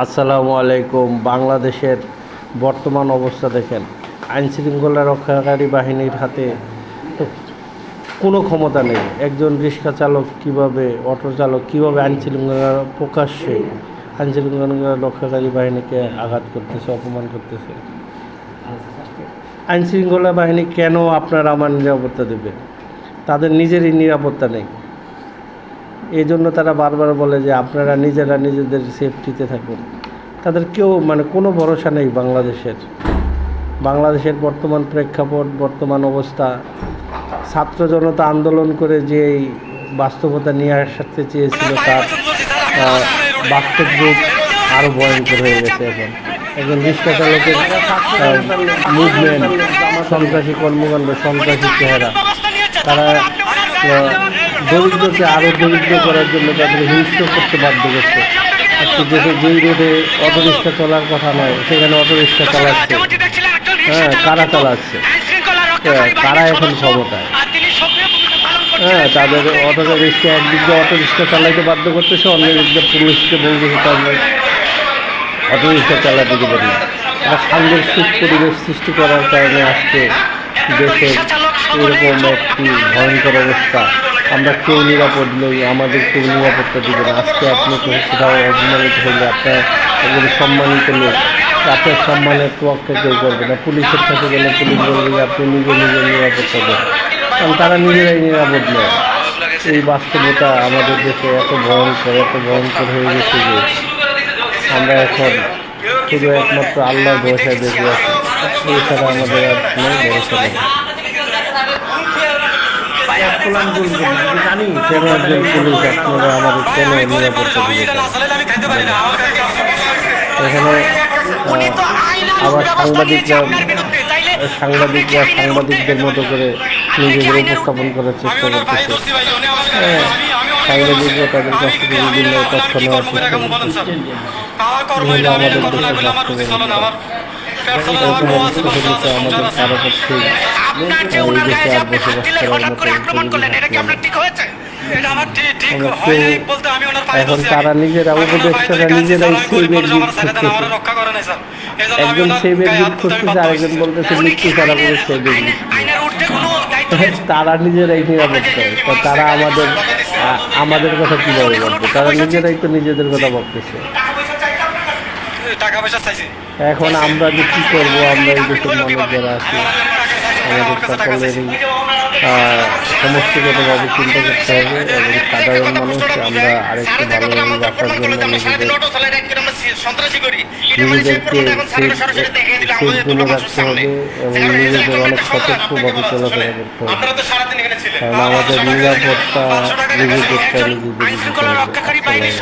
আসসালামু আলাইকুম। বাংলাদেশের বর্তমান অবস্থা দেখেন। আইন শৃঙ্খলা রক্ষাকারী বাহিনীর হাতে কোনো ক্ষমতা নেই। একজন রিক্সা চালক কীভাবে, অটো চালক কীভাবে আইন শৃঙ্খলা প্রকাশ্যে আইন শৃঙ্খলা রক্ষাকারী বাহিনীকে আঘাত করতেছে, অপমান করতেছে? আইন শৃঙ্খলা বাহিনী কেন আপনার আমার নিরাপত্তা দেবে? তাদের নিজেরই নিরাপত্তা নেই। এই জন্য তারা বারবার বলে যে আপনারা নিজেরা নিজেদের সেফটিতে থাকুন। তাদের কেউ মানে কোনো ভরসা নেই বাংলাদেশের। বাংলাদেশের বর্তমান প্রেক্ষাপট, বর্তমান অবস্থা, ছাত্র জনতা আন্দোলন করে যে বাস্তবতা নিয়ে আসতে চেয়েছিল তার বাস্তব রূপ আরও ভয়ঙ্কর হয়ে গেছে এখন। একজন রিক্সা মুভমেন্ট সন্ত্রাসী কর্মকাণ্ড, সন্ত্রাসী চেহারা। তারা দরিদ্রকে আরও দরিদ্র করার জন্য তাদের হিংস্র করতে বাধ্য করছে। আজকে দেশে যেই রোডে অটোরিক্সা চলার কথা নয় সেখানে অটোরিক্সা চালাচ্ছে। হ্যাঁ কারা চালাচ্ছে? হ্যাঁ, কারা এখন ক্ষমতায়? হ্যাঁ তাদের অটো রিক্সা একদিক দিয়ে অটো রিক্সা চালাইতে বাধ্য করতেছে অন্য দিক দিয়ে পুলিশকে বলতেছে তাদের অটো রিক্সা চালাতে দেবেন না একটা সাংঘর্ষিক পরিবেশ সৃষ্টি করার কারণে আজকে দেশের এরকম একটি ভয়ঙ্কর অবস্থা। আমরা কেউ নিরাপদ নেই, আমাদের কেউ নিরাপত্তা দিবে না। আজকে আপনি কোথাও অপমানিত হলে আপনার একজন সম্মানিত লোক, আপনার সম্মানের তোয়াক্কা কেউ করবে না। পুলিশের কাছে গেলে পুলিশ বলবে আপনি নিজে নিজে নিরাপত্তা দেন কারণ তারা নিজেরাই নিরাপদ নয়। এই বাস্তবতা আমাদের দেশে এত ভয়ঙ্কর এত ভয়ঙ্কর হয়ে গেছে যে আমরা এখন শুধু একমাত্র আল্লাহ ভরসায় বেঁচে আছি। এছাড়া আমাদের আর কোনো ভরসা নেই। আবার সাংবাদিকরা সাংবাদিকরা সাংবাদিকদের মতো করে নিজেদের উপস্থাপন করার চেষ্টা করতেছে সাংবাদিকরা তাদের কাছ থেকে বিভিন্ন তথ্য নেওয়ার চেষ্টা করতেছে আমাদের দেশের বাস্তবতা এখন তারা নিজেরা উপদেষ্টারা নিজেরাই সেবের দিক খুঁজতেছে একজন সেবের দিক খুঁজতেছে আরেকজন বলতেছে মৃত্যু ছাড়া করে সেবের দিক তারা নিজেরাই নিরাপত্তা তো তারা আমাদের আমাদের কথা কীভাবে বলবে? তারা নিজেরাই তো নিজেদের কথা ভাবতেছে। এখন আমরা যে কী করব আমরা এই দেশের মানুষ যারা আছি আমাদের সকলেরই আহ, সমষ্টিগতভাবে চিন্তা করতে হবে এবং সাধারণ মানুষ আমরা আরেকটু ভালোভাবে বাঁচার জন্য নিজেদের নিজেদেরকে জোনে রাখতে হবে এবং নিজেদের অনেক সতর্কভাবে চলাফেরা করতে হবে। কারণ আমাদের নিরাপত্তা নিজেদেরটা নিজেদের